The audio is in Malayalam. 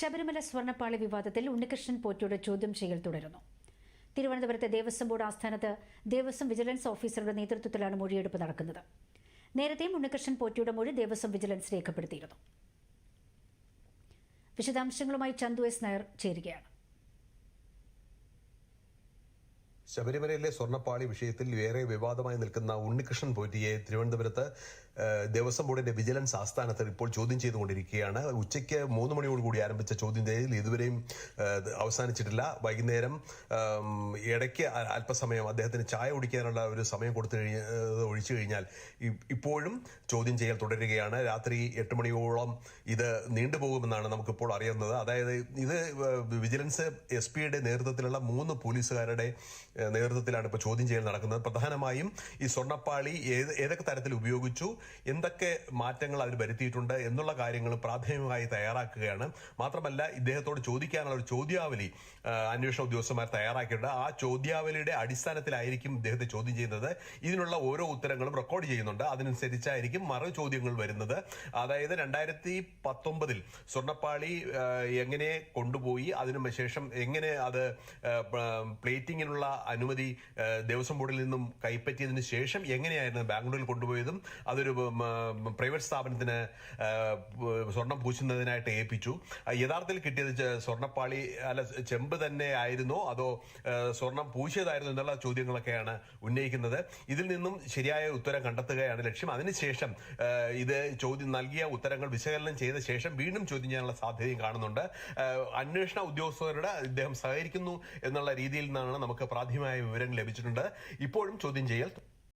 ശബരിമല സ്വർണപ്പാളി വിവാദത്തിൽ ഉണ്ണികൃഷ്ണൻ പോറ്റിയുടെ ചോദ്യം ചെയ്യൽ തുടരുന്നു. തിരുവനന്തപുരത്തെ ദേവസ്വം ബോർഡ് ആസ്ഥാനത്ത് ദേവസ്വം വിജിലൻസ് ഓഫീസറുടെ നേതൃത്വത്തിലാണ് മൊഴിയെടുപ്പ് നടക്കുന്നത്. നേരത്തെയും ഉണ്ണികൃഷ്ണൻ പോറ്റിയുടെ മൊഴി ദേവസ്വം വിജിലൻസ് രേഖപ്പെടുത്തിയിരുന്നു. വിശദാംശങ്ങളുമായി ചന്തു എസ് നായർ ചേരുകയാണ്. ശബരിമലയിലെ സ്വർണപ്പാളി വിഷയത്തിൽ ഏറെ വിവാദമായി നിൽക്കുന്ന ഉണ്ണികൃഷ്ണൻ പോറ്റിയെ തിരുവനന്തപുരത്ത് ദേവസ്വം ബോർഡിന്റെ വിജിലൻസ് ആസ്ഥാനത്ത് ഇപ്പോൾ ചോദ്യം ചെയ്തുകൊണ്ടിരിക്കുകയാണ്. ഉച്ചയ്ക്ക് മൂന്ന് മണിയോടുകൂടി ആരംഭിച്ച ചോദ്യം ചെയ്യൽ ഇതുവരെയും അവസാനിച്ചിട്ടില്ല. വൈകുന്നേരം ഇടയ്ക്ക് അല്പസമയം അദ്ദേഹത്തിന് ചായ കുടിക്കാനുള്ള ഒരു സമയം കൊടുത്തു കഴിഞ്ഞ ഒഴിച്ചു കഴിഞ്ഞാൽ ഇപ്പോഴും ചോദ്യം ചെയ്യൽ തുടരുകയാണ്. രാത്രി എട്ട് മണിയോളം ഇത് നീണ്ടുപോകുമെന്നാണ് നമുക്കിപ്പോൾ അറിയുന്നത്. അതായത് ഇത് വിജിലൻസ് എസ് പിയുടെ നേതൃത്വത്തിലുള്ള മൂന്ന് പോലീസുകാരുടെ നേതൃത്വത്തിലാണ് ഇപ്പോൾ ചോദ്യം ചെയ്യൽ നടക്കുന്നത്. പ്രധാനമായും ഈ സ്വർണപ്പാളി ഏത് ഏതൊക്കെ തരത്തിൽ ഉപയോഗിച്ചു എന്തൊക്കെ മാറ്റങ്ങൾ അവർ വരുത്തിയിട്ടുണ്ട് എന്നുള്ള കാര്യങ്ങൾ പ്രാഥമികമായി തയ്യാറാക്കുകയാണ്. മാത്രമല്ല ഇദ്ദേഹത്തോട് ചോദിക്കാനുള്ള ഒരു ചോദ്യാവലി അന്വേഷണ ഉദ്യോഗസ്ഥന്മാർ തയ്യാറാക്കിയിട്ടുണ്ട്. ആ ചോദ്യാവലിയുടെ അടിസ്ഥാനത്തിലായിരിക്കും ഇദ്ദേഹത്തെ ചോദ്യം ചെയ്യുന്നത്. ഇതിനുള്ള ഓരോ ഉത്തരങ്ങളും റെക്കോർഡ് ചെയ്യുന്നുണ്ട്. അതിനനുസരിച്ചായിരിക്കും മറു ചോദ്യങ്ങൾ വരുന്നത്. അതായത് രണ്ടായിരത്തി പത്തൊമ്പതിൽ സ്വർണപ്പാളി എങ്ങനെ കൊണ്ടുപോയി അതിനു ശേഷം എങ്ങനെ അത് പ്ലേറ്റിങ്ങിനുള്ള അനുമതി ദേവസ്വം ബോർഡിൽ നിന്നും കൈപ്പറ്റിയതിനു ശേഷം എങ്ങനെയായിരുന്നു ബാംഗ്ലൂരിൽ കൊണ്ടുപോയതും അതൊരു പ്രൈവറ്റ് സ്ഥാപനത്തിന് സ്വർണം പൂശുന്നതിനായിട്ട് ഏൽപ്പിച്ചു. യഥാർത്ഥത്തിൽ കിട്ടിയത് സ്വർണപ്പാളി അല്ല ചെമ്പ് തന്നെ ആയിരുന്നോ? അതോ സ്വർണം പൂശിയതായിരുന്നു എന്നുള്ള ചോദ്യങ്ങളൊക്കെയാണ് ഉന്നയിക്കുന്നത്. ഇതിൽ നിന്നും ശരിയായ ഉത്തരം കണ്ടെത്തുകയാണ് ലക്ഷ്യം. അതിനുശേഷം ഇത് ചോദ്യം നൽകിയ ഉത്തരങ്ങൾ വിശകലനം ചെയ്ത ശേഷം വീണ്ടും ചോദ്യം ചെയ്യാനുള്ള സാധ്യതയും കാണുന്നുണ്ട്. അന്വേഷണ ഉദ്യോഗസ്ഥരുടെ ഇദ്ദേഹം സഹകരിക്കുന്നു എന്നുള്ള രീതിയിൽ നിന്നാണ് നമുക്ക് പ്രാഥമികമായ വിവരങ്ങൾ ലഭിച്ചിട്ടുണ്ട്. ഇപ്പോഴും ചോദ്യം ചെയ്യൽ